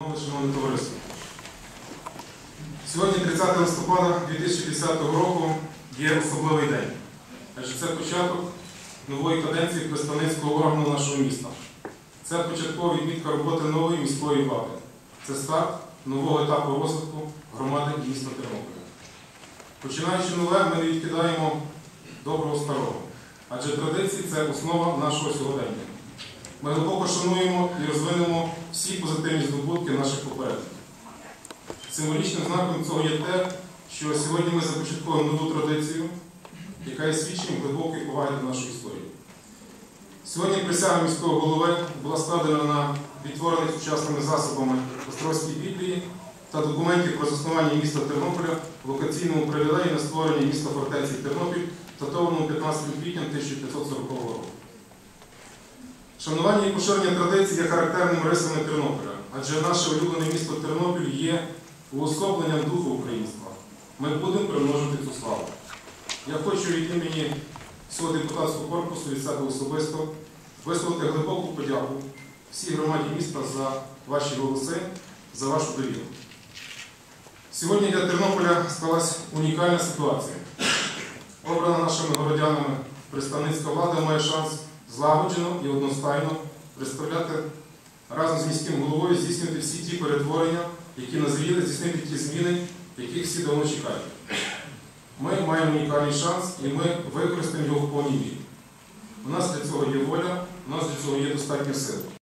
Шановне товариство, сьогодні 30 листопада 2010 року є особливий день, адже це початок нової каденції представницького органу нашого міста. Це початкова відмітка роботи нової міської влади. Це старт нового етапу розвитку громади і міста Тернополя. Починаючи нове, ми не відкидаємо доброго старого, адже традиції це основа нашого сьогодення. Ми глибоко шануємо і розвинемо всі позитивні здобутки наших попередників. Символічним знаком цього є те, що сьогодні ми започатковуємо нову традицію, яка є свідченням глибокої поваги до нашої історії. Сьогодні присяга міського голови була складена на відтворених сучасними засобами Острозькій Біблії та документів про заснування міста Тернополя в локаційному привілеї на створення міста фортеці Тернопіль, датованому 15 квітня 1540 року. Шанування і поширення традицій є характерними рисами Тернополя, адже наше улюблене місто Тернопіль є уособленням духу українства. Ми будемо примножити цю славу. Я хочу від імені всього депутатського корпусу від себе особисто висловити глибоку подяку всій громаді міста за ваші голоси, за вашу довіру. Сьогодні для Тернополя склалась унікальна ситуація. Обрана нашими городянами представницька влада має шанс злагоджено і одностайно представляти разом з міським головою, здійснювати всі ті перетворення, які назріли, здійснити ті зміни, яких всі давно чекають. Ми маємо унікальний шанс і ми використаємо його в повній мірі. У нас для цього є воля, у нас для цього є достатньо сил.